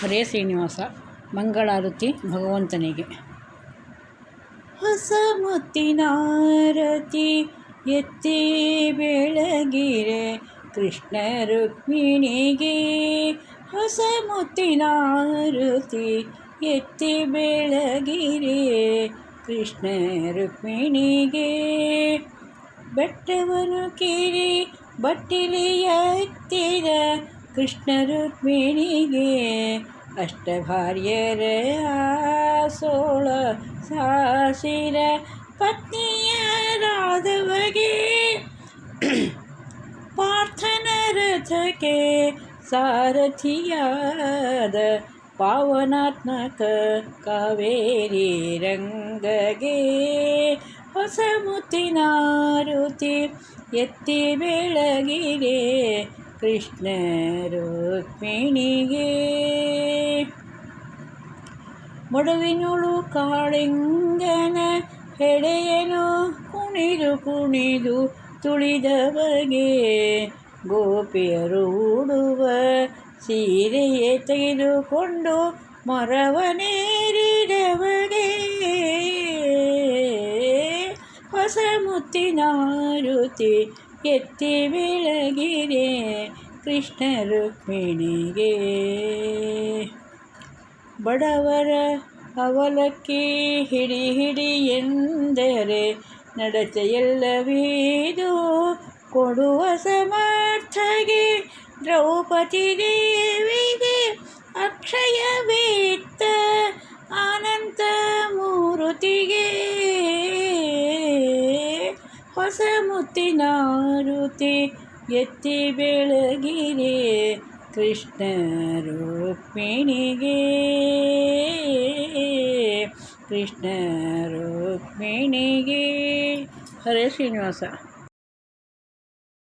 ಹರೇ ಶ್ರೀನಿವಾಸ, ಮಂಗಳಾರತಿ ಭಗವಂತನಿಗೆ. ಹೊಸ ಮುತ್ತಿನಾರತಿ ಎತ್ತಿ ಬೆಳಗಿರೆ ಕೃಷ್ಣ ರುಕ್ಮಿಣಿಗೆ. ಹೊಸ ಮುತ್ತಿನಾರತಿ ಎತ್ತಿ ಬೆಳಗಿರೆ ಕೃಷ್ಣ ರುಕ್ಮಿಣಿಗೆ. ಬೆಟ್ಟವನು ಕಿರಿ ಬಟ್ಟಿಲಿ ಎತ್ತಿದ ಕೃಷ್ಣ ರುಕ್ಮಿಣಿಗೆ ಅಷ್ಟಭಾರ್ಯರ ಸೋಳ ಸಾಸಿರ ಪತ್ನಿಯರಾದವಗೆ ಪಾರ್ಥನ ರಥಕ್ಕೆ ಸಾರಥಿಯಾದ ಪಾವನಾತ್ಮಕ ಕಾವೇರಿ ರಂಗಗೆ ಹೊಸ ಮುತ್ತಿನಾರುತಿ ಎತ್ತಿ ಬೆಳಗಿರೆ ಕೃಷ್ಣ ರುಕ್ಮಿಣಿಗೆ ಮೊಡವಿನುಳು ಕಾಳಿಂಗನ ಹೆಡೆಯನು ಕುಣಿದು ಕುಣಿದು ತುಳಿದವಗೆ ಗೋಪಿಯರು ಉಡುವ ಸೀರೆಯೇ ತೆಗೆದುಕೊಂಡು ಮರವನೇರಿದವಗೆ ಹೊಸ ಮುತ್ತಿನಾರುತಿ ಎತ್ತಿ ಬೆಳಗಿರೆ ಕೃಷ್ಣ ರುಕ್ಮಿಣಿಗೆ. ಬಡವರ ಅವಲಕ್ಕಿ ಹಿಡಿ ಹಿಡಿ ಎಂದರೆ ನಡತೆಯಲ್ಲವೀದು ಕೊಡುವ ಸಮರ್ಥಗೆ ದ್ರೌಪದಿ ದೇವಿಗೆ ಅಕ್ಷಯವಿತ್ತ ಅನಂತ ಮೂರುತಿಗೆ ಹೊಸ ಮುತ್ತಿನಾರುತಿ ಎತ್ತಿ ಬೆಳಗಿರಿ ಕೃಷ್ಣ ರುಕ್ಮಿಣಿಗೆ ಕೃಷ್ಣ ರುಕ್ಮಿಣಿಗೆ ಹರೇ ಶ್ರೀನಿವಾಸ.